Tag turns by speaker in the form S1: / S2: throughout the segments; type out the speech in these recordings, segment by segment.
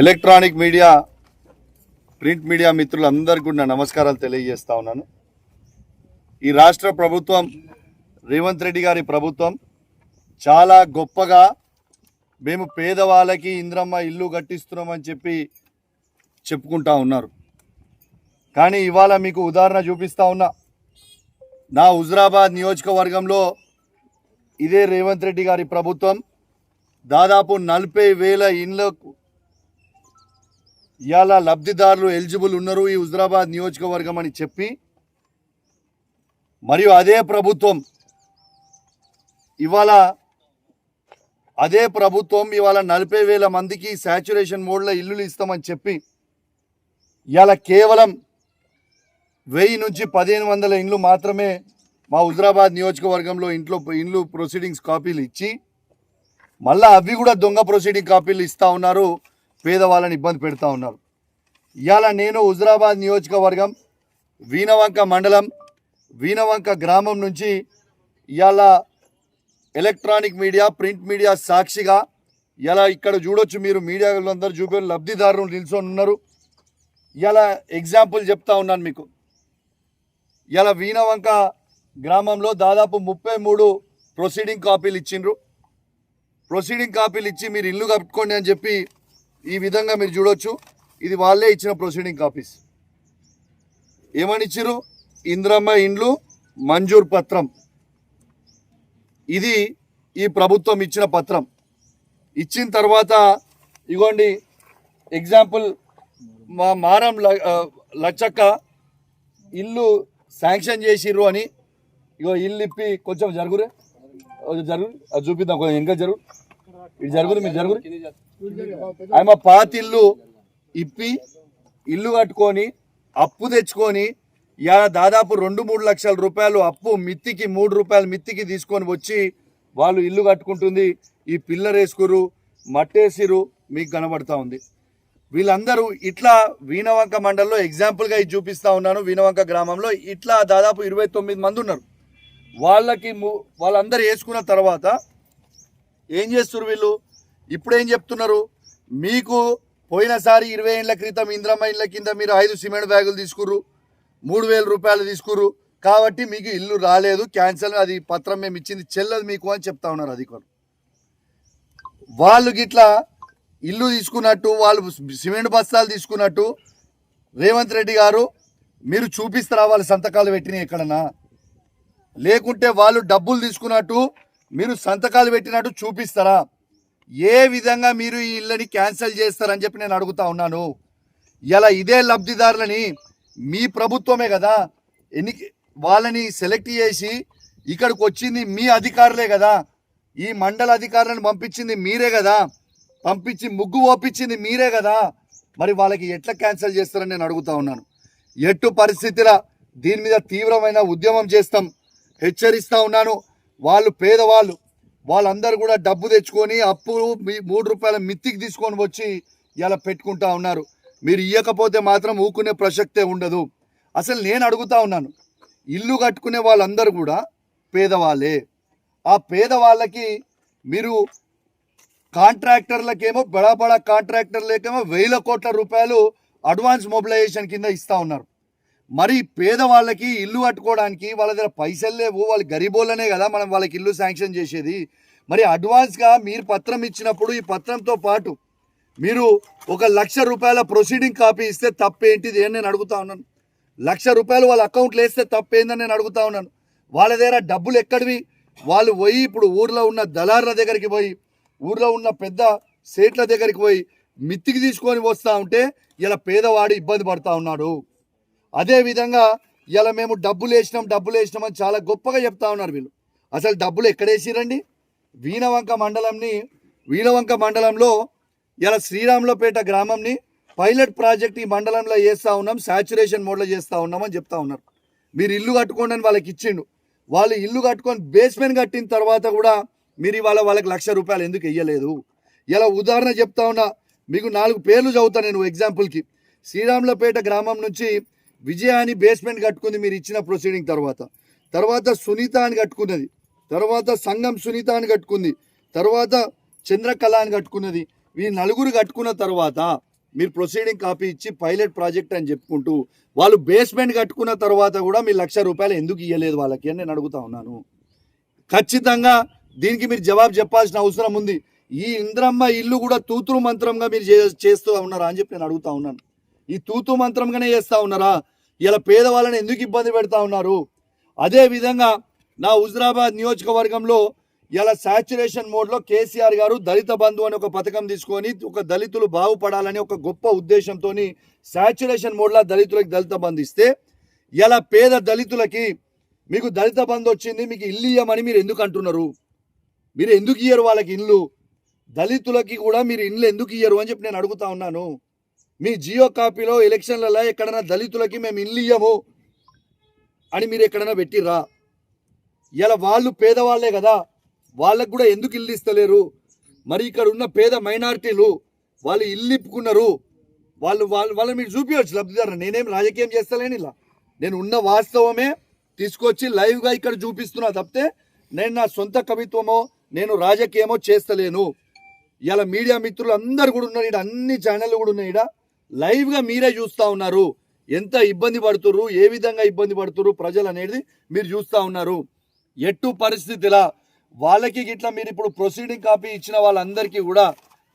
S1: Electronic media print media మిత్రులందరికీ కూడా నమస్కారాలు తెలియజేస్తా ఉన్నాను. ఈ రాష్ట్ర ప్రభుత్వం రేవంత్ రెడ్డి గారి ప్రభుత్వం చాలా గొప్పగా మేము పేదవాళ్ళకి ఇంద్రమ్మ ఇల్లు కట్టిస్తున్నామని చెప్పి చెప్పుకుంటా ఉన్నారు. కానీ ఇవాళ మీకు ఉదాహరణ చూపిస్తా ఉన్నా. నా హుజరాబాద్ నియోజకవర్గంలో ఇదే రేవంత్ రెడ్డి గారి ప్రభుత్వం దాదాపు నలభై వేల ఇండ్లకు ఇవాళ లబ్ధిదారులు ఎలిజిబుల్ ఉన్నారు ఈ హుజరాబాద్ నియోజకవర్గం అని చెప్పి. మరియు అదే ప్రభుత్వం ఇవాళ అదే ప్రభుత్వం ఇవాళ నలభై వేల మందికి శాచురేషన్ మోడ్లో ఇల్లులు ఇస్తామని చెప్పి. ఇవాళ కేవలం వెయ్యి నుంచి పదిహేను వందల ఇండ్లు మాత్రమే మా హుజరాబాద్ నియోజకవర్గంలో ఇంట్లో ఇండ్లు ప్రొసీడింగ్స్ కాపీలు ఇచ్చి. మళ్ళా అవి కూడా దొంగ ప్రొసీడింగ్ కాపీలు ఇస్తా ఉన్నారు. పేదవాళ్ళని ఇబ్బంది పెడతా ఉన్నారు. ఇవాళ నేను హుజరాబాద్ నియోజకవర్గం వీణవంక మండలం వీణవంక గ్రామం నుంచి ఇవాళ ఎలక్ట్రానిక్ మీడియా ప్రింట్ మీడియా సాక్షిగా ఇలా ఇక్కడ చూడొచ్చు మీరు మీడియాలో అందరూ చూపే లబ్ధిదారులు నిల్చొని ఉన్నారు. ఇలా ఎగ్జాంపుల్ చెప్తా ఉన్నాను మీకు. ఇలా వీణవంక గ్రామంలో దాదాపు ముప్పై మూడు ప్రొసీడింగ్ కాపీలు ఇచ్చిండ్రు. ప్రొసీడింగ్ కాపీలు ఇచ్చి మీరు ఇల్లు కట్టుకోండి అని చెప్పి ఈ విధంగా మీరు చూడొచ్చు. ఇది వాళ్ళే ఇచ్చిన ప్రొసీడింగ్ కాపీస్ ఏమని ఇంద్రమ్మ ఇండ్లు మంజూర్ పత్రం. ఇది ఈ ప్రభుత్వం ఇచ్చిన పత్రం. ఇచ్చిన తర్వాత ఇగోండి ఎగ్జాంపుల్ మా మారం ల- లచ్చక్క ఇల్లు శాంక్షన్ చేసిర్రు అని. ఇగో ఇల్లు ఇప్పి కొంచెం జరుగురే. జరుగు అది చూపిద్దాం కొంచెం ఇంకా జరుగు. ఇది జరుగురు మీరు జరుగురు. ఆమె పాత ఇల్లు ఇప్పి ఇల్లు కట్టుకొని అప్పు తెచ్చుకొని ఇవాళ దాదాపు రెండు మూడు లక్షల రూపాయలు అప్పు మిత్తికి మూడు రూపాయలు మిత్తికి తీసుకొని వచ్చి వాళ్ళు ఇల్లు కట్టుకుంటుంది. ఈ పిల్లర్ వేసుకురు మట్టేసిరు మీకు కనబడతా ఉంది. వీళ్ళందరూ ఇట్లా వీణవంక మండలంలో ఎగ్జాంపుల్గా ఇది చూపిస్తా ఉన్నాను. వీణవంక గ్రామంలో ఇట్లా దాదాపు ఇరవై తొమ్మిది మంది ఉన్నారు. వాళ్ళకి ము- వాళ్ళందరూ వేసుకున్న తర్వాత ఏం చేస్తారు వీళ్ళు? ఇప్పుడు ఏం చెప్తున్నారు? మీకు పోయినసారి ఇరవై ఏళ్ళ క్రితం ఇంద్రమ్మ ఇళ్ళ కింద మీరు ఐదు సిమెంట్ బ్యాగులు తీసుకుర్రు. మూడు వేల రూపాయలు తీసుకుర్రు. కాబట్టి మీకు ఇల్లు రాలేదు. క్యాన్సల్ అది పత్రం మేము ఇచ్చింది. చెల్లదు మీకు అని చెప్తా ఉన్నారు అధికారులు. వాళ్ళు గిట్లా ఇల్లు తీసుకున్నట్టు వాళ్ళు సిమెంట్ బస్తాలు తీసుకున్నట్టు రేవంత్ రెడ్డి గారు మీరు చూపిస్తారా వాళ్ళ సంతకాలు పెట్టినాయి ఎక్కడన్నా? లేకుంటే వాళ్ళు డబ్బులు తీసుకున్నట్టు మీరు సంతకాలు పెట్టినట్టు చూపిస్తారా? ఏ విధంగా మీరు ఈ ఇళ్ళని క్యాన్సిల్ చేస్తారని చెప్పి నేను అడుగుతా ఉన్నాను. ఇలా ఇదే లబ్ధిదారులని మీ ప్రభుత్వమే కదా ఎన్ని వాళ్ళని సెలెక్ట్ చేసి ఇక్కడికి వచ్చింది మీ అధికారులే కదా ఈ మండల అధికారులను పంపించింది మీరే కదా పంపించి ముగ్గు ఓపించింది మీరే కదా మరి వాళ్ళకి ఎట్లా క్యాన్సిల్ చేస్తారని నేను అడుగుతా ఉన్నాను. ఎట్టు పరిస్థితిలో దీని మీద తీవ్రమైన ఉద్యమం చేస్తాం హెచ్చరిస్తూ ఉన్నాను. వాళ్ళు పేదవాళ్ళు వాళ్ళందరూ కూడా డబ్బు తెచ్చుకొని అప్పు మీ- మూడు రూపాయల మిత్తికి తీసుకొని వచ్చి ఇలా పెట్టుకుంటా ఉన్నారు. మీరు ఇవ్వకపోతే మాత్రం ఊకునే ప్రసక్తే ఉండదు. అసలు నేను అడుగుతా ఉన్నాను ఇల్లు కట్టుకునే వాళ్ళందరూ కూడా పేదవాళ్ళే. ఆ పేదవాళ్ళకి మీరు కాంట్రాక్టర్లకేమో బడా బడా కాంట్రాక్టర్లకేమో వేల కోట్ల రూపాయలు అడ్వాన్స్ మొబిలైజేషన్ కింద ఇస్తా ఉన్నారు. మరి పేదవాళ్ళకి ఇల్లు కట్టుకోవడానికి వాళ్ళ దగ్గర పైసలు లేవు వాళ్ళు గరీబోళ్ళనే కదా మనం వాళ్ళకి ఇల్లు శాంక్షన్ చేసేది. మరి అడ్వాన్స్గా మీరు పత్రం ఇచ్చినప్పుడు ఈ పత్రంతో పాటు మీరు ఒక లక్ష రూపాయల ప్రొసీడింగ్ కాపీ ఇస్తే తప్పేంటిది అని నేను అడుగుతా ఉన్నాను. లక్ష రూపాయలు వాళ్ళ అకౌంట్లో వేస్తే తప్పేందని నేను అడుగుతా ఉన్నాను. వాళ్ళ దగ్గర డబ్బులు ఎక్కడివి? వాళ్ళు పోయి ఇప్పుడు ఊర్లో ఉన్న దళారుల దగ్గరికి పోయి ఊర్లో ఉన్న పెద్ద సేట్ల దగ్గరికి పోయి మిత్తికి తీసుకొని వస్తూ ఉంటే ఇలా పేదవాడు ఇబ్బంది పడుతూ ఉన్నాడు. అదేవిధంగా ఇలా మేము డబ్బులు వేసినాం డబ్బులు వేసినాం అని చాలా గొప్పగా చెప్తా ఉన్నారు వీళ్ళు. అసలు డబ్బులు ఎక్కడేసిరండి వీణవంక మండలంని వీణవంక మండలంలో ఇలా శ్రీరాములపేట గ్రామంని పైలట్ ప్రాజెక్ట్ ఈ మండలంలో చేస్తూ ఉన్నాం శాచురేషన్ మోడ్లో చేస్తూ ఉన్నామని చెప్తా ఉన్నారు. మీరు ఇల్లు కట్టుకోండి అని వాళ్ళకి ఇచ్చిండు. వాళ్ళు ఇల్లు కట్టుకొని బేస్మెంట్ కట్టిన తర్వాత కూడా మీరు ఇవాళ వాళ్ళకి లక్ష రూపాయలు ఎందుకు ఇయ్యలేదు ఇలా ఉదాహరణ చెప్తా ఉన్నా మీకు నాలుగు పేర్లు చదువుతా నేను ఎగ్జాంపుల్కి శ్రీరాములపేట గ్రామం నుంచి విజయ అని బేస్మెంట్ కట్టుకుంది మీరు ఇచ్చిన ప్రొసీడింగ్ తర్వాత. తర్వాత సునీత అని కట్టుకున్నది. తర్వాత సంగం సునీత అని కట్టుకుంది. తర్వాత చంద్రకళ అని కట్టుకున్నది. ఈ నలుగురు కట్టుకున్న తర్వాత మీరు ప్రొసీడింగ్ కాపీ ఇచ్చి పైలట్ ప్రాజెక్ట్ అని చెప్పుకుంటూ వాళ్ళు బేస్మెంట్ కట్టుకున్న తర్వాత కూడా మీరు లక్ష రూపాయలు ఎందుకు ఇవ్వలేదు వాళ్ళకి అని నేను అడుగుతా ఉన్నాను. ఖచ్చితంగా దీనికి మీరు జవాబు చెప్పాల్సిన అవసరం ఉంది. ఈ ఇంద్రమ్మ ఇల్లు కూడా తూతురు మంత్రంగా మీరు చే- చేస్తూ ఉన్నారా అని చెప్పి నేను అడుగుతా ఉన్నాను. ఈ తూతు మంత్రంగానే చేస్తూ ఉన్నారా? ఇలా పేదవాళ్ళని ఎందుకు ఇబ్బంది పెడతా ఉన్నారు? అదేవిధంగా నా హుజరాబాద్ నియోజకవర్గంలో ఇలా సాచురేషన్ మోడ్లో కేసీఆర్ గారు దళిత బంధు అని ఒక పథకం తీసుకొని ఒక దళితులు బాగుపడాలని ఒక గొప్ప ఉద్దేశంతో సాచురేషన్ మోడ్లో దళితులకు దళిత బంధు ఇస్తే ఇలా పేద దళితులకి మీకు దళిత బంధు వచ్చింది మీకు ఇల్లు ఇయ్యమని మీరు ఎందుకు అంటున్నారు? మీరు ఎందుకు ఇయ్యరు వాళ్ళకి ఇల్లు? దళితులకి కూడా మీరు ఇల్లు ఎందుకు ఇయ్యరు అని చెప్పి నేను అడుగుతా ఉన్నాను. మీ జియో కాపీలో ఎలక్షన్లలో ఎక్కడైనా దళితులకి మేము ఇల్లు ఇయ్యము అని మీరు ఎక్కడైనా పెట్టిర్రా? ఇలా వాళ్ళు పేదవాళ్ళే కదా వాళ్ళకు కూడా ఎందుకు ఇల్లు ఇస్తలేరు? మరి ఇక్కడ ఉన్న పేద మైనారిటీలు వాళ్ళు ఇల్లు ఇప్పుకున్నారు. వాళ్ళు వాళ్ళు వాళ్ళని మీరు చూపించవచ్చు లబ్ధిదారు నేనేం రాజకీయం చేస్తలేను ఇలా. నేను ఉన్న వాస్తవమే తీసుకొచ్చి లైవ్గా ఇక్కడ చూపిస్తున్నా తప్పితే నేను నా సొంత కవిత్వమో నేను రాజకీయమో చేస్తలేను. ఇలా మీడియా మిత్రులు అందరు కూడా ఉన్నారు ఇక్కడ అన్ని ఛానళ్ళు కూడా ఉన్నాయి ఇక్కడ లైవ్గా మీరే చూస్తూ ఉన్నారు. ఎంత ఇబ్బంది పడుతుర్రు ఏ విధంగా ఇబ్బంది పడుతుర్రు ప్రజలు అనేది మీరు చూస్తూ ఉన్నారు. ఎట్టు పరిస్థితిలా? వాళ్ళకి గిట్లా మీరు ఇప్పుడు ప్రొసీడింగ్ కాపీ ఇచ్చిన వాళ్ళందరికీ కూడా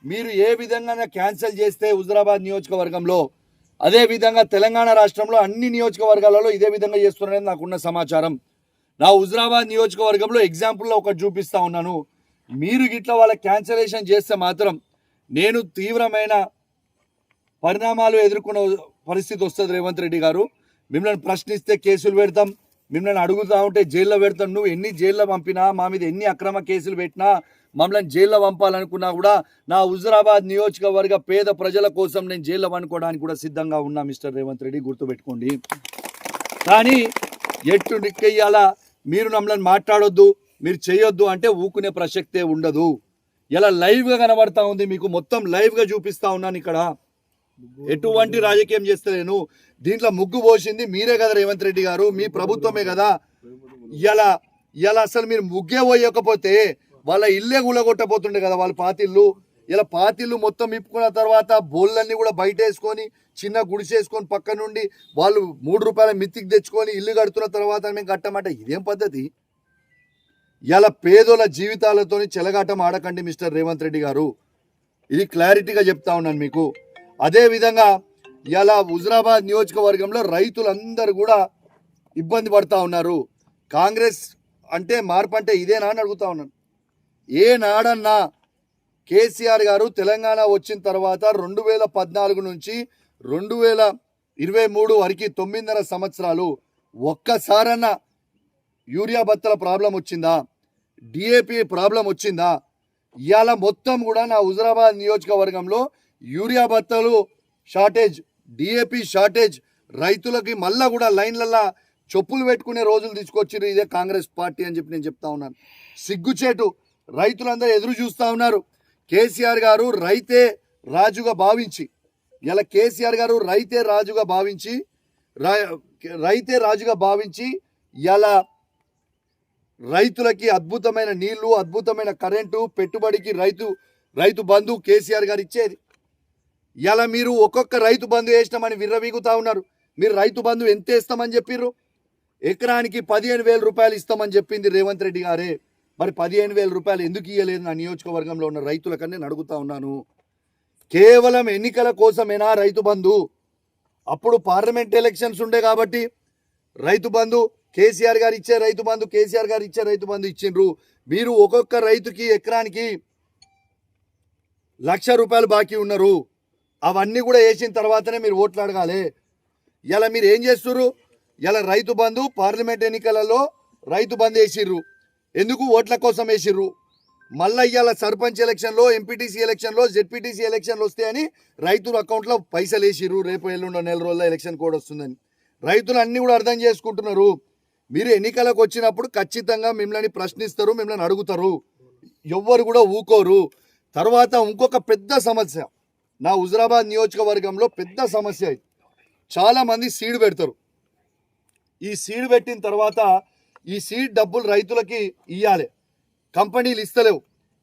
S1: మీరు ఏ విధంగా క్యాన్సిల్ చేస్తే హుజరాబాద్ నియోజకవర్గంలో అదే విధంగా తెలంగాణ రాష్ట్రంలో అన్ని నియోజకవర్గాలలో ఇదే విధంగా చేస్తున్నారని నాకున్న సమాచారం. నా హుజరాబాద్ నియోజకవర్గంలో ఎగ్జాంపుల్లో ఒకటి చూపిస్తా ఉన్నాను. మీరు గిట్ల వాళ్ళ క్యాన్సలేషన్ చేస్తే మాత్రం నేను తీవ్రమైన పరిణామాలు ఎదుర్కొన్న పరిస్థితి వస్తుంది రేవంత్ రెడ్డి గారు. మిమ్మల్ని ప్రశ్నిస్తే కేసులు పెడతాం. మిమ్మల్ని అడుగుతా ఉంటే జైల్లో పెడతాం. నువ్వు ఎన్ని జైల్లో పంపినా మా మీద ఎన్ని అక్రమ కేసులు పెట్టినా మమ్మల్ని జైల్లో పంపాలనుకున్నా కూడా నా హుజరాబాద్ నియోజకవర్గ పేద ప్రజల కోసం నేను జైల్లో అనుకోవడానికి కూడా సిద్ధంగా ఉన్నా మిస్టర్ రేవంత్ రెడ్డి. గుర్తుపెట్టుకోండి. కానీ ఎట్టు నిక్కయ్యాలా మీరు మమ్మల్ని మాట్లాడొద్దు మీరు చేయొద్దు అంటే ఊకునే ప్రసక్తే ఉండదు. ఇలా లైవ్గా కనబడతా ఉంది మీకు. మొత్తం లైవ్గా చూపిస్తా ఉన్నాను ఇక్కడ. ఎటువంటి రాజకీయం చేస్తలేను దీంట్లో ముగ్గు పోసింది మీరే కదా రేవంత్ రెడ్డి గారు మీ ప్రభుత్వమే కదా. ఇలా ఇలా అసలు మీరు ముగ్గే పోయకపోతే వాళ్ళ ఇల్లే గులగొట్టబోతుండే కదా వాళ్ళ పాతిళ్ళు. ఇలా పాతిళ్ళు మొత్తం ఇప్పుకున్న తర్వాత బోళ్ళన్నీ కూడా బయట వేసుకొని చిన్న గుడిసేసుకొని పక్క నుండి వాళ్ళు మూడు రూపాయల మిత్తికి తెచ్చుకొని ఇల్లు కడుతున్న తర్వాత మేము కట్టమంటే ఇదేం పద్ధతి? ఇలా పేదోళ్ళ జీవితాలతోని చెలగాటం ఆడకండి మిస్టర్ రేవంత్ రెడ్డి గారు. ఇది క్లారిటీగా చెప్తా ఉన్నాను మీకు. అదేవిధంగా ఇలా హుజరాబాద్ నియోజకవర్గంలో రైతులందరూ కూడా ఇబ్బంది పడతా ఉన్నారు. కాంగ్రెస్ అంటే మార్పు అంటే ఇదేనా అని అడుగుతా ఉన్నాను. ఏ నాడన్నా కేసీఆర్ గారు తెలంగాణ వచ్చిన తర్వాత రెండు వేల పద్నాలుగు నుంచి రెండు వేల ఇరవై మూడు వరకు తొమ్మిదిన్నర సంవత్సరాలు ఒక్కసారన్నా యూరియా బత్తల ప్రాబ్లం వచ్చిందా? డిఏపి ప్రాబ్లం వచ్చిందా? ఇవాళ మొత్తం కూడా నా హుజరాబాద్ నియోజకవర్గంలో యూరియా బత్తలు షార్టేజ్ డిఏపి షార్టేజ్ రైతులకి మళ్ళా కూడా లైన్లలో చెప్పులు పెట్టుకునే రోజులు తీసుకొచ్చిర్రు ఇదే కాంగ్రెస్ పార్టీ అని చెప్పి నేను చెప్తా ఉన్నాను. సిగ్గుచేటు రైతులందరూ ఎదురు చూస్తూ ఉన్నారు. కేసీఆర్ గారు రైతే రాజుగా భావించి ఇలా కేసీఆర్ గారు రైతే రాజుగా భావించి రైతే రాజుగా భావించి ఇలా రైతులకి అద్భుతమైన నీళ్ళు అద్భుతమైన కరెంటు పెట్టుబడికి రైతు రైతు బంధు కేసీఆర్ గారు ఇచ్చేది. ఇలా మీరు ఒక్కొక్క రైతు బంధు వేసినామని విర్రవీగుతా ఉన్నారు. మీరు రైతు బంధు ఎంత ఇస్తామని చెప్పిర్రు? ఎకరానికి పదిహేను వేల రూపాయలు ఇస్తామని చెప్పింది రేవంత్ రెడ్డి గారే. మరి పదిహేను వేల రూపాయలు ఎందుకు ఇవ్వలేదు నా నియోజకవర్గంలో ఉన్న రైతులకని నేను అడుగుతా ఉన్నాను. కేవలం ఎన్నికల కోసమేనా రైతు బంధు? అప్పుడు పార్లమెంట్ ఎలక్షన్స్ ఉండే కాబట్టి రైతు బంధు కేసీఆర్ గారు ఇచ్చే రైతు బంధు కేసీఆర్ గారు ఇచ్చే రైతు బంధు ఇచ్చిండ్రు. మీరు ఒక్కొక్క రైతుకి ఎకరానికి లక్ష రూపాయలు బాకీ ఉన్నారు. అవన్నీ కూడా వేసిన తర్వాతనే మీరు ఓట్లు అడగాలి. ఇలా మీరు ఏం చేస్తుర్రు? ఇలా రైతు బంధు పార్లమెంట్ ఎన్నికలలో రైతు బంధు వేసిర్రు. ఎందుకు ఓట్ల కోసం వేసిర్రు? మళ్ళీ ఇవాళ సర్పంచ్ ఎలక్షన్లో ఎంపీటీసీ ఎలక్షన్లో జెడ్పీటీసీ ఎలక్షన్లు వస్తాయని రైతుల అకౌంట్లో పైసలు వేసిర్రు. రేపు ఎల్లుండో నెల రోజుల్లో ఎలక్షన్ కోడ్ వస్తుందని. రైతులు అన్నీ కూడా అర్థం చేసుకుంటున్నారు. మీరు ఎన్నికలకు వచ్చినప్పుడు ఖచ్చితంగా మిమ్మల్ని ప్రశ్నిస్తారు మిమ్మల్ని అడుగుతారు. ఎవ్వరు కూడా ఊకోరు. తర్వాత ఇంకొక పెద్ద సమస్య. నా హుజరాబాద్ నియోజకవర్గంలో పెద్ద సమస్య ఇది. చాలామంది సీడ్ పెడతారు. ఈ సీడ్ పెట్టిన తర్వాత ఈ సీడ్ డబ్బులు రైతులకి ఇవ్వాలి కంపెనీలు ఇస్తలేవు.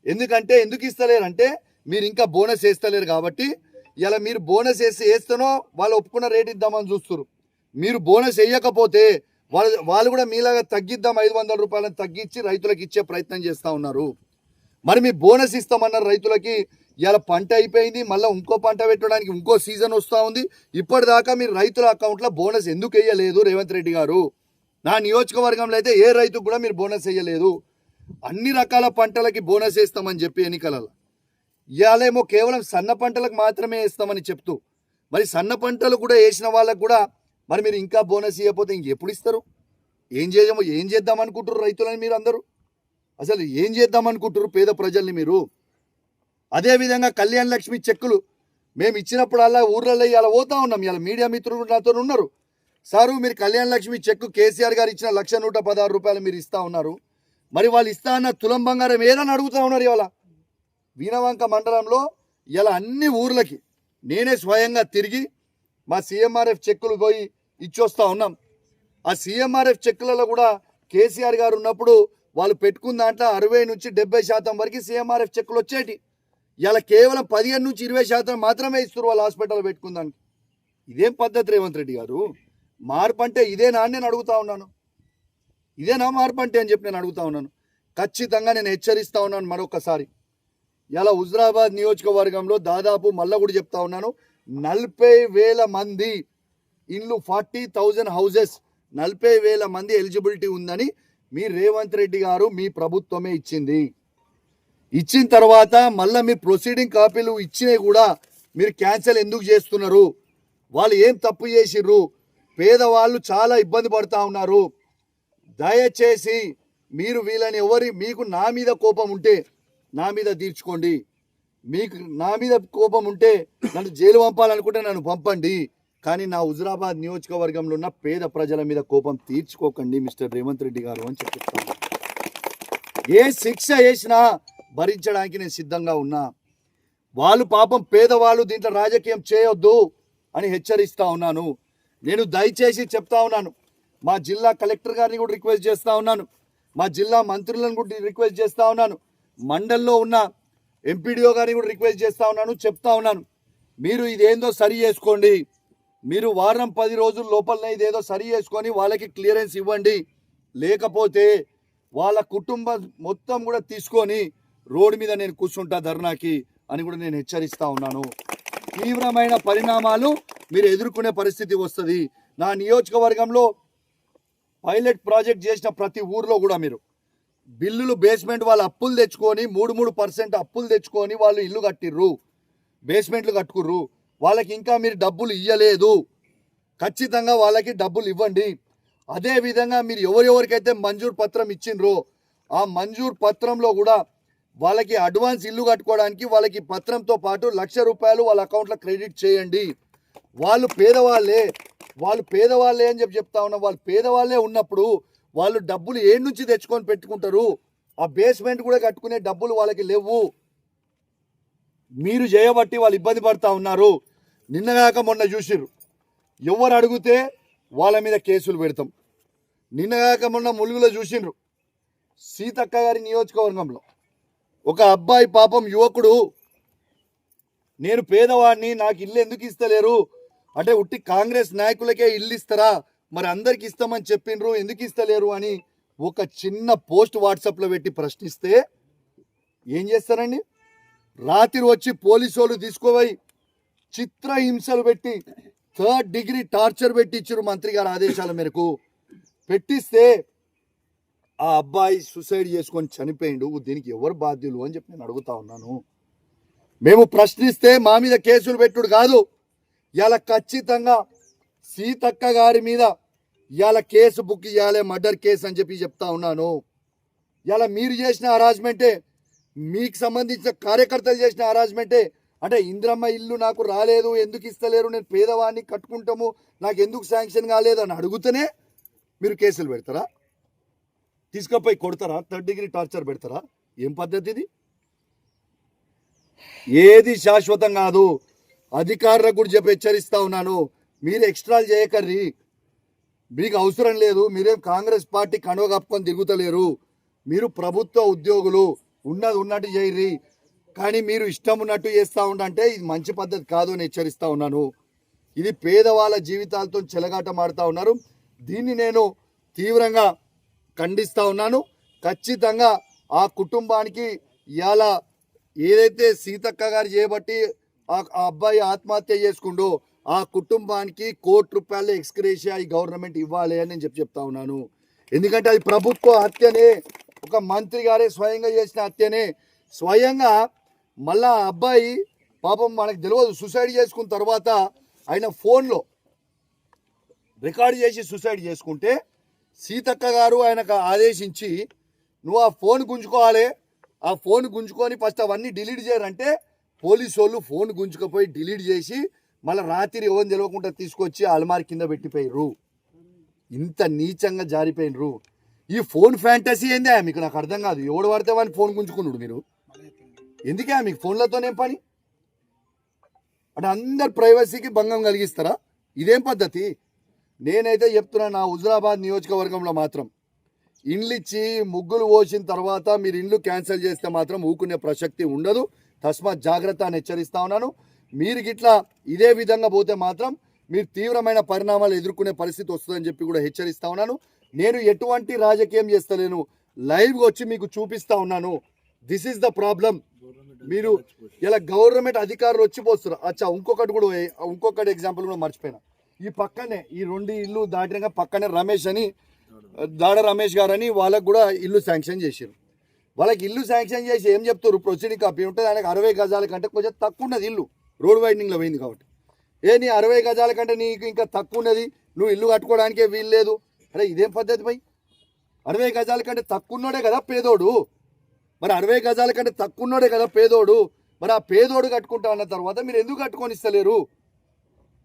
S1: ఎందుకంటే ఎందుకు ఇస్తలేరు అంటే మీరు ఇంకా బోనస్ వేస్తలేరు కాబట్టి ఇలా మీరు బోనస్ వేసి వేస్తేనో వాళ్ళు ఒప్పుకున్న రేట్ ఇద్దామని చూస్తారు మీరు బోనస్ వేయకపోతే వాళ్ళు వాళ్ళు కూడా మీలాగా తగ్గిద్దాం ఐదు వందల రూపాయలను తగ్గించి రైతులకు ఇచ్చే ప్రయత్నం చేస్తూ ఉన్నారు. మరి మీ బోనస్ ఇస్తామన్నారు రైతులకి ఇలా పంట అయిపోయింది మళ్ళీ ఇంకో పంట పెట్టడానికి ఇంకో సీజన్ వస్తూ ఉంది. ఇప్పటిదాకా మీరు రైతుల అకౌంట్లో బోనస్ ఎందుకు వేయలేదు రేవంత్ రెడ్డి గారు? నా నియోజకవర్గంలో అయితే ఏ రైతుకు కూడా మీరు బోనస్ వేయలేదు. అన్ని రకాల పంటలకి బోనస్ వేస్తామని చెప్పి ఎన్నికలలో ఇవాళేమో కేవలం సన్న పంటలకు మాత్రమే వేస్తామని చెప్తూ మరి సన్న పంటలు కూడా వేసిన వాళ్ళకు కూడా మరి మీరు ఇంకా బోనస్ ఇవ్వకపోతే ఇంకెప్పుడు ఇస్తారు? ఏం చేయము ఏం చేద్దాం అనుకుంటారు రైతులని మీరు అందరూ? అసలు ఏం చేద్దాం అనుకుంటారు పేద ప్రజల్ని మీరు? అదేవిధంగా కళ్యాణ్ లక్ష్మి చెక్కులు మేము ఇచ్చినప్పుడల్లా ఊర్లలో ఇలా పోతా ఉన్నాం. ఇలా మీడియా మిత్రులు నాతో ఉన్నారు. సారు మీరు కళ్యాణ్ లక్ష్మి చెక్కు కేసీఆర్ గారు ఇచ్చిన లక్ష నూట పదహారు రూపాయలు మీరు ఇస్తా ఉన్నారు. మరి వాళ్ళు ఇస్తా అన్న తులం బంగారం ఏదని అడుగుతా ఉన్నారు ఇవాళ. వీణవంక మండలంలో ఇలా అన్ని ఊర్లకి నేనే స్వయంగా తిరిగి మా సీఎంఆర్ఎఫ్ చెక్కులు పోయి ఇచ్చొస్తా ఉన్నాం. ఆ సీఎంఆర్ఎఫ్ చెక్కులలో కూడా కేసీఆర్ గారు ఉన్నప్పుడు వాళ్ళు పెట్టుకున్న దాంట్లో అరవై నుంచి డెబ్బై శాతం వరకు సీఎంఆర్ఎఫ్ చెక్కులు వచ్చేటి. ఇలా కేవలం పదిహేను నుంచి ఇరవై శాతం మాత్రమే ఇస్తారు వాళ్ళు హాస్పిటల్ పెట్టుకుందానికి. ఇదేం పద్ధతి రేవంత్ రెడ్డి గారు? మార్పు అంటే ఇదేనా అని నేను అడుగుతా ఉన్నాను. ఇదేనా మార్పు అంటే అని చెప్పి నేను అడుగుతా ఉన్నాను. ఖచ్చితంగా నేను హెచ్చరిస్తా ఉన్నాను మరొకసారి. ఇలా హుజరాబాద్ నియోజకవర్గంలో దాదాపు మళ్ళా కూడా చెప్తా ఉన్నాను నలభై వేల మంది ఇల్లు ఫార్టీ థౌజండ్ హౌజెస్ నలభై వేల మంది ఎలిజిబిలిటీ ఉందని మీ రేవంత్ రెడ్డి గారు మీ ప్రభుత్వమే ఇచ్చింది. ఇచ్చిన తర్వాత మళ్ళీ మీ ప్రొసీడింగ్ కాపీలు ఇచ్చినవి కూడా మీరు క్యాన్సిల్ ఎందుకు చేస్తున్నారు? వాళ్ళు ఏం తప్పు చేసిర్రు? పేదవాళ్ళు చాలా ఇబ్బంది పడుతూ ఉన్నారు. దయచేసి మీరు వీళ్ళని ఎవరి మీకు నా మీద కోపం ఉంటే నా మీద తీర్చుకోండి. మీకు నా మీద కోపం ఉంటే నన్ను జైలు పంపాలనుకుంటే నన్ను పంపండి. కానీ నా హుజురాబాద్ నియోజకవర్గంలో ఉన్న పేద ప్రజల మీద కోపం తీర్చుకోకండి మిస్టర్ రేవంత్ రెడ్డి గారు అని చెప్తాను ఏ శిక్ష వేసినా భరించడానికి నేను సిద్ధంగా ఉన్నా. వాళ్ళు పాపం పేదవాళ్ళు దీంట్లో రాజకీయం చేయొద్దు అని హెచ్చరిస్తా ఉన్నాను. నేను దయచేసి చెప్తా ఉన్నాను. మా జిల్లా కలెక్టర్ గారిని కూడా రిక్వెస్ట్ చేస్తా ఉన్నాను. మా జిల్లా మంత్రులను కూడా రిక్వెస్ట్ చేస్తా ఉన్నాను. మండల్లో ఉన్న ఎంపీడీఓ గారిని కూడా రిక్వెస్ట్ చేస్తా ఉన్నాను చెప్తా ఉన్నాను. మీరు ఇదేందో సరి చేసుకోండి. మీరు వారం పది రోజుల లోపలనే ఇదేదో సరి చేసుకొని వాళ్ళకి క్లియరెన్స్ ఇవ్వండి. లేకపోతే వాళ్ళ కుటుంబం మొత్తం కూడా తీసుకొని రోడ్డు మీద నేను కూర్చుంటా ధర్నాకి అని కూడా నేను హెచ్చరిస్తా ఉన్నాను. తీవ్రమైన పరిణామాలు మీరు ఎదుర్కొనే పరిస్థితి వస్తుంది. నా నియోజకవర్గంలో పైలట్ ప్రాజెక్ట్ చేసిన ప్రతి ఊర్లో కూడా మీరు బిల్లులు బేస్మెంట్ వాళ్ళు అప్పులు తెచ్చుకొని మూడు మూడు పర్సెంట్ అప్పులు తెచ్చుకొని వాళ్ళు ఇల్లు కట్టిర్రు. బేస్మెంట్లు కట్టుకుర్రు. వాళ్ళకి ఇంకా మీరు డబ్బులు ఇవ్వలేదు ఖచ్చితంగా వాళ్ళకి డబ్బులు ఇవ్వండి. అదే విధంగా మీరు ఎవరెవరికైతే మంజూరు పత్రం ఇచ్చిండ్రో ఆ మంజూరు పత్రంలో కూడా వాళ్ళకి అడ్వాన్స్ ఇల్లు కట్టుకోవడానికి వాళ్ళకి పత్రంతో పాటు లక్ష రూపాయలు వాళ్ళ అకౌంట్లో క్రెడిట్ చేయండి. వాళ్ళు పేదవాళ్ళే. వాళ్ళు పేదవాళ్ళే అని చెప్పి చెప్తా ఉన్నా వాళ్ళు పేదవాళ్ళే ఉన్నప్పుడు వాళ్ళు డబ్బులు ఏడు నుంచి తెచ్చుకొని పెట్టుకుంటారు. ఆ బేస్మెంట్ కూడా కట్టుకునే డబ్బులు వాళ్ళకి లేవు. మీరు చేయబట్టి వాళ్ళు ఇబ్బంది పడతా ఉన్నారు. నిన్నగాక మొన్న చూసిర్రు. ఎవరు అడిగితే వాళ్ళ మీద కేసులు పెడతాం. నిన్నగాక మొన్న ములుగులో చూసిండ్రు సీతక్క గారి నియోజకవర్గంలో. ఒక అబ్బాయి పాపం యువకుడు. నేను పేదవాడిని నాకు ఇల్లు ఎందుకు ఇస్తలేరు? అంటే ఉట్టి కాంగ్రెస్ నాయకులకే ఇల్లు ఇస్తారా? మరి అందరికి ఇస్తామని చెప్పిండ్రు ఎందుకు ఇస్తలేరు అని ఒక చిన్న పోస్ట్ వాట్సాప్లో పెట్టి ప్రశ్నిస్తే ఏం చేస్తారండి? రాత్రి వచ్చి పోలీసు వాళ్ళు తీసుకోపోయి చిత్రహింసలు పెట్టి థర్డ్ డిగ్రీ టార్చర్ పెట్టి ఇచ్చారు మంత్రి గారి ఆదేశాల మేరకు. పెట్టిస్తే ఆ అబ్బాయి సూసైడ్ చేసుకొని చనిపోయిండు. దీనికి ఎవరు బాధ్యులు అని చెప్పి నేను అడుగుతా ఉన్నాను. మేము ప్రశ్నిస్తే మా మీద కేసులు పెట్టుడు కాదు. ఇలా ఖచ్చితంగా సీతక్క గారి మీద ఇలా కేసు బుక్ చేయాలి మర్డర్ కేసు అని చెప్పి చెప్తా ఉన్నాను. ఇలా మీరు చేసిన హరాజ్మెంటే మీకు సంబంధించిన కార్యకర్తలు చేసిన హరాజ్మెంటే అంటే ఇంద్రమ్మ ఇల్లు నాకు రాలేదు ఎందుకు ఇస్తలేరు నేను పేదవాడిని కట్టుకుంటాము నాకు ఎందుకు శాంక్షన్ కాలేదు అని అడుగుతూనే మీరు కేసులు పెడతారా? తీసుకపోయి కొడతారా? థర్డ్ డిగ్రీ టార్చర్ పెడతారా? ఏం పద్ధతి ఇది? ఏది శాశ్వతం కాదు. అధికారులకు కూడా చెప్పి హెచ్చరిస్తా ఉన్నాను. మీరు ఎక్స్ట్రాలు చేయకర్రి మీకు అవసరం లేదు. మీరేం కాంగ్రెస్ పార్టీ కనువ కప్పుకొని తిరుగుతలేరు మీరు ప్రభుత్వ ఉద్యోగులు. ఉన్నది ఉన్నట్టు చేయర్రి. కానీ మీరు ఇష్టం ఉన్నట్టు చేస్తూ ఉండంటే ఇది మంచి పద్ధతి కాదు అని హెచ్చరిస్తూ ఉన్నాను. ఇది పేదవాళ్ళ జీవితాలతో చెలగాటమాడుతూ ఉన్నారు. దీన్ని నేను తీవ్రంగా ఖండిస్తూ ఉన్నాను. ఖచ్చితంగా ఆ కుటుంబానికి ఇవాళ ఏదైతే సీతక్క గారు చేయబట్టి ఆ అబ్బాయి ఆత్మహత్య చేసుకుండో ఆ కుటుంబానికి కోటి రూపాయల ఎక్స్క్రేషియా ఈ గవర్నమెంట్ ఇవ్వాలి అని నేను చెప్పి చెప్తా ఉన్నాను. ఎందుకంటే అది ప్రభుత్వ హత్యనే ఒక మంత్రి గారే స్వయంగా చేసిన హత్యనే. స్వయంగా మళ్ళా ఆ అబ్బాయి పాపం మనకు తెలియదు సూసైడ్ చేసుకున్న తర్వాత ఆయన ఫోన్లో రికార్డ్ చేసి సూసైడ్ చేసుకుంటే సీతక్క గారు ఆయనకు ఆదేశించి నువ్వు ఆ ఫోన్ గుంజుకోవాలి. ఆ ఫోన్ గుంజుకొని ఫస్ట్ అవన్నీ డిలీట్ చేయరంటే పోలీసు వాళ్ళు ఫోన్ గుంజుకపోయి డిలీట్ చేసి మళ్ళీ రాత్రి ఎవరిని తెలియకుండా తీసుకొచ్చి అలమారి కింద పెట్టిపోయిర్రు. ఇంత నీచంగా జారిపోయినరు ఈ ఫోన్ ఫ్యాంటసీ ఏందే మీకు నాకు అర్థం కాదు. ఎవడు పడితే వాడిని ఫోన్ గుంజుకున్నాడు మీరు? ఎందుకే మీకు ఫోన్లతోనేం పని? అంటే అందరు ప్రైవసీకి భంగం కలిగిస్తారా? ఇదేం పద్ధతి? నేనైతే చెప్తున్నా నా హుజరాబాద్ నియోజకవర్గంలో మాత్రం ఇండ్లు ఇచ్చి ముగ్గులు పోసిన తర్వాత మీరు ఇండ్లు క్యాన్సిల్ చేస్తే మాత్రం ఊకునే ప్రసక్తి ఉండదు. తస్మాత్ జాగ్రత్త అని హెచ్చరిస్తా ఉన్నాను. మీరు గిట్లా ఇదే విధంగా పోతే మాత్రం మీరు తీవ్రమైన పరిణామాలు ఎదుర్కొనే పరిస్థితి వస్తుందని చెప్పి కూడా హెచ్చరిస్తా ఉన్నాను. నేను ఎటువంటి రాజకీయం చేస్తలేను. లైవ్గా వచ్చి మీకు చూపిస్తా ఉన్నాను. దిస్ ఈస్ ద ప్రాబ్లం మీరు ఇలా గవర్నమెంట్ అధికారులు వచ్చిపోతున్నారు అచ్చా ఇంకొకటి కూడా ఇంకొకటి ఎగ్జాంపుల్ కూడా మర్చిపోయినా. ఈ పక్కనే ఈ రెండు ఇల్లు దాటినాక పక్కనే రమేష్ అని దాడ రమేష్ గారు అని వాళ్ళకు కూడా ఇల్లు శాంక్షన్ చేశారు వాళ్ళకి ఇల్లు శాంక్షన్ చేసి ఏం చెప్తారు? ప్రొసీడింగ్ కాపీ ఉంటుంది ఆయనకు అరవై గజాల కంటే కొంచెం తక్కువ ఉన్నది ఇల్లు. రోడ్ వైడింగ్లో పోయింది కాబట్టి. ఏ నీ అరవై గజాల కంటే నీకు ఇంకా తక్కువ ఉన్నది నువ్వు ఇల్లు కట్టుకోవడానికే వీలు లేదు. అరే ఇదేం పద్ధతి పోయి అరవై గజాల కంటే తక్కువన్నోడే కదా పేదోడు. మరి అరవై గజాల కంటే తక్కువన్నోడే కదా పేదోడు. మరి ఆ పేదోడు కట్టుకుంటా అన్న తర్వాత మీరు ఎందుకు కట్టుకొని ఇస్తలేరు?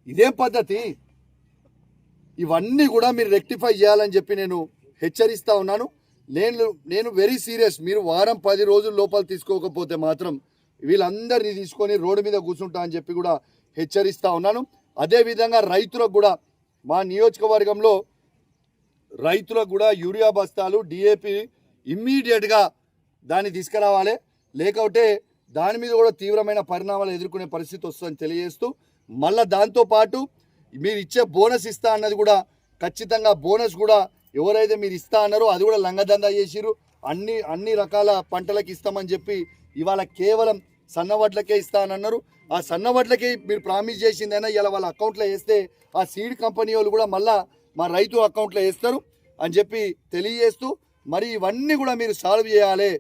S1: ఇదేం పద్ధతి? ఇవన్నీ కూడా మీరు రెక్టిఫై చేయాలని చెప్పి నేను హెచ్చరిస్తా ఉన్నాను. నేను నేను వెరీ సీరియస్ మీరు వారం పది రోజుల లోపల తీసుకోకపోతే మాత్రం వీళ్ళందరినీ తీసుకొని రోడ్డు మీద కూర్చుంటా అని చెప్పి కూడా హెచ్చరిస్తా ఉన్నాను. అదేవిధంగా రైతులకు కూడా మా నియోజకవర్గంలో రైతులకు కూడా యూరియా బస్తాలు డిఏపి ఇమ్మీడియట్గా దాన్ని తీసుకురావాలి. లేకపోతే దాని మీద కూడా తీవ్రమైన పరిణామాలు ఎదుర్కొనే పరిస్థితి వస్తుందని తెలియజేస్తూ మళ్ళా దాంతోపాటు మీరు ఇచ్చే బోనస్ ఇస్తా అన్నది కూడా ఖచ్చితంగా బోనస్ కూడా ఎవరైతే మీరు ఇస్తా అన్నారో అది కూడా లంగదందా చేసిరు అన్ని అన్ని రకాల పంటలకు ఇస్తామని చెప్పి ఇవాళ కేవలం సన్నవడ్లకే ఇస్తా అని అన్నారు. ఆ సన్నవడ్లకి మీరు ప్రామిస్ చేసిందైనా ఇలా వాళ్ళ అకౌంట్లో వేస్తే ఆ సీడ్ కంపెనీ వాళ్ళు కూడా మళ్ళా మా రైతు అకౌంట్లో వేస్తారు అని చెప్పి తెలియజేస్తూ మరి ఇవన్నీ కూడా మీరు సాల్వ్ చేయాలి.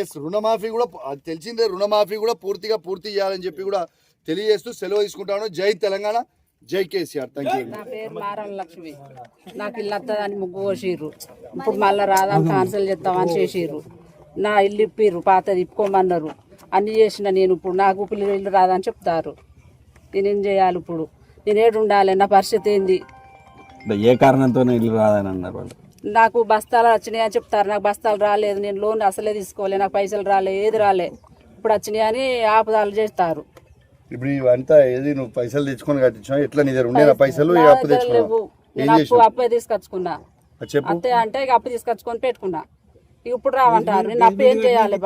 S1: ఎస్ రుణమాఫీ కూడా అది తెలిసిందే రుణమాఫీ కూడా పూర్తిగా పూర్తి చేయాలని చెప్పి కూడా తెలియజేస్తూ సెలవు తీసుకుంటాను. జై తెలంగాణ. జై కేసీఆర్ థ్యాంక్ యూ
S2: నా పేరు మారం లక్ష్మి. నాకు ఇల్లు వస్తుందని ముగ్గు పోసిర్రు. ఇప్పుడు మళ్ళీ రాదని క్యాన్సిల్ చేస్తామని చేసిర్రు. నా ఇల్లు ఇప్పిర్రు పాతది ఇప్పుకోమన్నారు. అన్ని చేసిన నేను ఇప్పుడు నాకు పిల్లలు ఇల్లు రాదని చెప్తారు. నేనేం చేయాలి ఇప్పుడు? నేను ఏడు ఉండాలి నా పరిస్థితి ఏంది?
S3: ఏ కారణంతో ఇల్లు రాదని అన్నారు వాళ్ళు.
S2: నాకు బస్తాలు వచ్చినాయి అని చెప్తారు. నాకు బస్తాలు రాలేదు నేను లోన్ అసలే తీసుకోలే నాకు పైసలు రాలే ఏది రాలే. ఇప్పుడు వచ్చినాయి అని ఆపదాలు చేస్తారు.
S1: ఇప్పుడు ఇవంతా ఏది నువ్వు పైసలు తెచ్చుకొని కట్టించావు ఎట్లా నీ దగ్గర ఉండేనా పైసలు ఈ అప్పు తెచ్చుకున్నావు. ఏం
S2: అప్పు
S1: చేసినావు?
S2: అప్పే తీసుకొచ్చుకున్నా.
S1: చెప్పు.
S2: అంతే అంటే ఇక అప్పు తీసుకొచ్చుకొని పెట్టుకున్నా. ఇక ఇప్పుడు రావంటారు. నేను అప్పు ఏం చేయాలి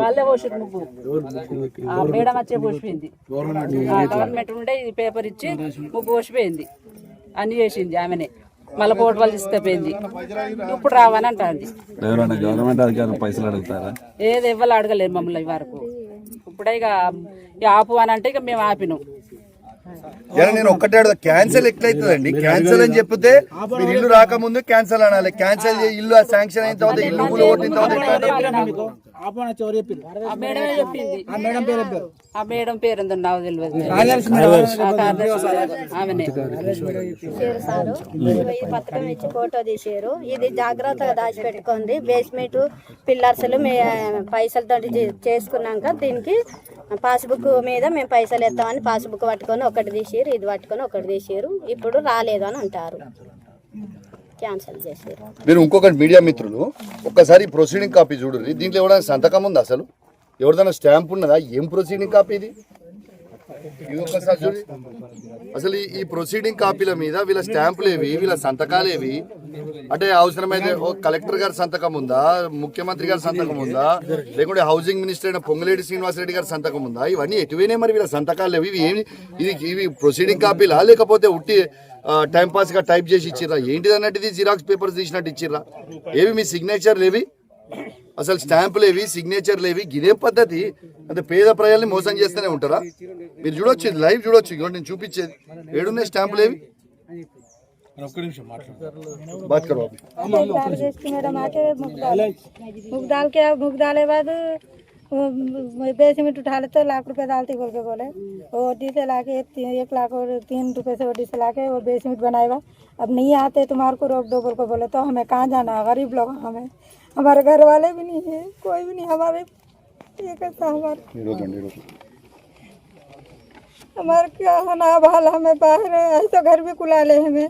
S2: వాళ్ళే పోసిరు ముగ్గు. మేడం వచ్చే పోసిపోయింది. ఆ గవర్నమెంట్ ఉండే ఈ పేపర్ ఇచ్చి ముగ్గు పోసిపోయింది. అన్ని చేసింది ఆమెనే. మళ్ళీ పోటీ తీసుకుపోయింది. ఇప్పుడు రావని అంటుంది.
S3: ఎవరైనా గవర్నమెంట్ అధికారులు పైసలు అడుగుతారా?
S2: ఏది ఇవ్వాలి అడగలేదు మమ్మల్ని ఈ వరకు. ఇప్పుడే ఇక ఆపు అని అంటే ఇక మేము ఆపినాం.
S1: నేను ఒక్కటే క్యాన్సిల్ ఎట్లయితుందండి? క్యాన్సిల్ అని చెప్తే మీరు ఇల్లు రాకముందు క్యాన్సిల్ అనాలి. క్యాన్సిల్ ఇల్లు శాంక్షన్ అయిన తర్వాత ఇల్లు కూడా కొట్టిన తర్వాత?
S4: ఆపణ ఎవరు చెప్పింది
S2: ఆ మేడమే చెప్పింది.
S4: ఆ మేడం పేరు
S2: ఆ మేడం నాకు తెలియదు
S5: పథకం ఇచ్చి ఫోటో తీసారు ఇది జాగ్రత్తగా దాచిపెట్టుకుంది బేస్మెంట్ పిల్లర్స్లు మే పైసలతో చేసుకున్నాక దీనికి పాస్బుక్ మీద మేము పైసలు ఎత్తామని పాస్బుక్ పట్టుకొని ఒకటి తీసారు ఇది పట్టుకొని ఒకటి తీసారు ఇప్పుడు రాలేదు అని అంటారు. క్యాన్సిల్ చేశారు
S1: మీరు ఇంకొకటి మీడియా మిత్రులు ఒక్కసారి ప్రొసీడింగ్ కాపీ చూడండి. దీంట్లో ఎవరైనా సంతకం ఉందా అసలు? ఎవరిదైనా స్టాంప్ ఉన్నదా? ఏం ప్రొసీడింగ్ కాపీ ఇది? అసలు ఈ- ప్రొసీడింగ్ కాపీల మీద వీళ్ళ స్టాంపులు ఏవి? వీళ్ళ సంతకాలు ఏవి? అంటే అవసరమైతే ఓ కలెక్టర్ గారి సంతకం ఉందా? ముఖ్యమంత్రి గారి సంతకం ఉందా? లేకుంటే హౌసింగ్ మినిస్టర్ అయిన పొంగులేటి శ్రీనివాసరెడ్డి గారి సంతకం ఉందా? ఇవన్నీ ఎటువైనా మరి వీళ్ళ సంతకాలు లేవు. ఇవి ఏమి ఇది ఇవి ప్రొసీడింగ్ కాపీలా? లేకపోతే ఉట్టి టైంపాస్గా గా టైప్ చేసి ఇచ్చిర్రా? ఏంటిది అన్నట్టు ఇది జిరాక్స్ పేపర్స్ తీసినట్టు ఇచ్చిర్రా? ఏవి మీ సిగ్నేచర్ లేవి? అసలు స్టాంపులు ఏవి సిగ్నేచర్లు ఏవి ఇదేం పద్ధతి అంటే పేద ప్రజల్ని మోసం చేస్తూనే ఉంటారా మీరు చూడొచ్చు ఇది లైవ్ చూడొచ్చు ఇదిగోండి నేను చూపించేది ఏడున్నాయి స్టాంపులు ఏవి बात करो अभी
S5: दाल बेच के मेरा माथे मुख डाल मुख डाल के मुख डाले बाद पैसे में उठा लेते लाख रुपया डालती बोल के बोले। वो ओडी से ला के एक लाख और तीन रुपये से ओडी से ला के और बेसमिट बनाएगा। अब नहीं आते तुम्हारे को रोक दो बोल के बोले तो हमें कहाँ जाना है? गरीब लोग हमें। हमारे घर वाले भी नहीं है कोई भी नहीं हमारे ये कैसा हमारे हमारे क्या ना भाल हमें बाहर ऐसे घर भी कुला ले हमें।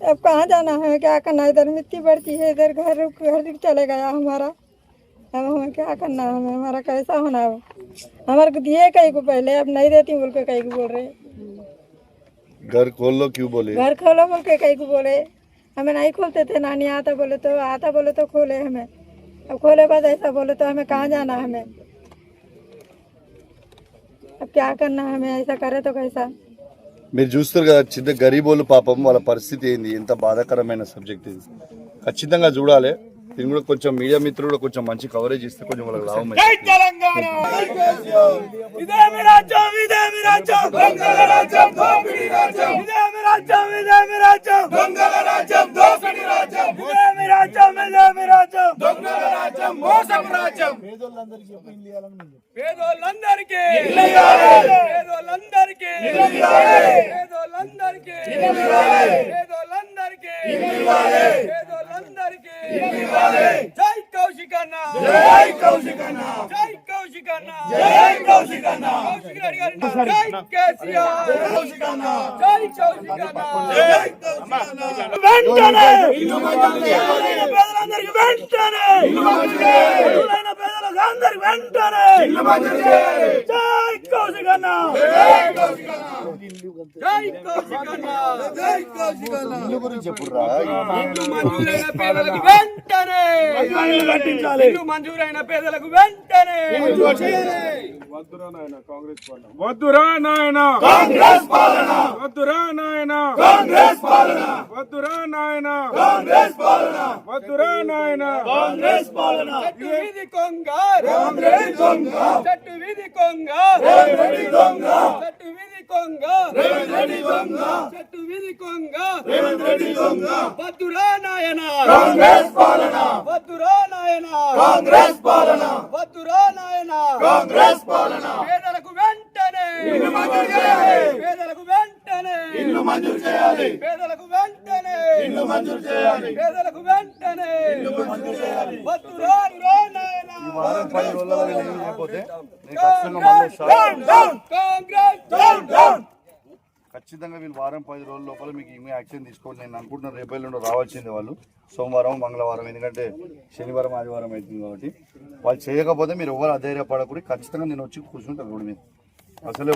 S5: अब कहाँ जाना है क्या करना इधर मिट्टी पड़ती है इधर घर घर चले गया हमारा। अब हमें क्या करना है हमें हमारा कैसा होना है हमारे को दिए कहीं को पहले अब नहीं देती बोल के कहीं को बोल रहे
S1: घर खोल लो क्यों बोले
S5: घर खोलो बोल के कहीं को बोले हमें नहीं खोलते थे नानी आता बोले तो आता बोले तो खोले हमें अब खोले बाद ऐसा बोले तो हमें कहाँ जाना है हमें अब क्या करना है हमें ऐसा करे तो कैसा
S1: మీరు చూస్తారు కదా చిన్న గరీబోళ్ళు పాపం వాళ్ళ పరిస్థితి ఏంది ఎంత బాధాకరమైన సబ్జెక్ట్ ఇది ఖచ్చితంగా చూడాలి దీన్ని కూడా కొంచెం మీడియా మిత్రులు కూడా కొంచెం మంచి కవరేజ్ ఇస్తే కొంచెం వాళ్ళకి లాభం అవుతుంది.
S6: ఇదేమి రాజ్యం? ఇదేమి రాజ్యం? దొంగల రాజ్యం దోపిడీ రాజ్యం! ఇదేమి రాజ్యం? ఇదేమి రాజ్యం? దొంగల రాజ్యం దోపిడీ రాజ్యం! ఇదేమి రాజ్యం? ఇదేమి రాజ్యం? దొంగల రాజ్యం మోసపు రాజ్యం! పేదోళ్ళందరికీ పేదోళ్ళందరికీ! ఇల్లు ఇవ్వాలి పేదోళ్ళందరికీ! పేదోళ్ళందరికీ ఇల్లు ఇవ్వాలి పేదోళ్ళందరికీ ఇల్లు ఇవ్వాలి జై జై కౌశికన్న. జై జై కౌశికన్న. కౌశిక్ రెడ్డి గారి జై కేసీఆర్. జై కౌశికన్న. జై కౌశికన్న. వెంటనే ఇల్లు మంజూరు చేయాలి పేదలందరికీ వెంటనే. ఇల్లు మంజూరు చేయాలి పేదలకు అందరికి వెంటనే! జై
S1: ఇల్లు గురించి చెప్పుర్రా?
S6: వెంటనే! కట్టించాలి. ఇల్లు మంజూరైన పేదలకు వెంటనే!
S7: వద్దురా నాయన
S6: కాంగ్రెస్ పాలన.
S7: వద్దురా నాయన!
S6: కాంగ్రెస్ పాలన!
S7: వద్దురా నాయన!
S6: కాంగ్రెస్ పాలన!
S7: వద్దురా నాయన!
S6: కాంగ్రెస్ పాలన! చెట్టు వీధి కొంగ! రేవంత్ దొంగ చెట్టు వీధి కొంగ రేవంత్ దొంగ చెట్టు వీధి కొంగ రేవంత్ దొంగ చెట్టు వీధి కొంగ రేవంత్ దొంగ వద్దురా నాయన కాంగ్రెస్ పాలన వద్దురా నాయన కాంగ్రెస్ పాలన వద్దురా నాయన కాంగ్రెస్ పాలన పేదలకు వెంటనే ఇల్లు మంజూరు చేయాలి పేదలకు వెంటనే ఇల్లు మంజూరు చేయాలి పేదలకు వెంటనే ఇల్లు మంజూరు చేయాలి పేదలకు వెంటనే ఇల్లు మంజూరు చేయాలి వద్దురా రా నాయన
S1: వారం పది రోజులలో వీళ్ళు ఏం చేయకపోతే నేను ఖచ్చితంగా మళ్ళీ వస్తా.
S6: కాంగ్రెస్ డౌన్ డౌన్
S1: ఖచ్చితంగా వీళ్ళు వారం పది రోజుల లోపల మీకు ఏమీ యాక్షన్ తీసుకోండి. నేను అనుకుంటున్నాను రేపు ఎల్లుండి రావాల్సింది వాళ్ళు. సోమవారం మంగళవారం ఎందుకంటే శనివారం ఆదివారం అవుతుంది కాబట్టి. వాళ్ళు చేయకపోతే మీరు ఎవరు అధైర్యపడకూడదు. ఖచ్చితంగా నేను వచ్చి కూర్చుంటాను రోడ్డు మీద. అసలే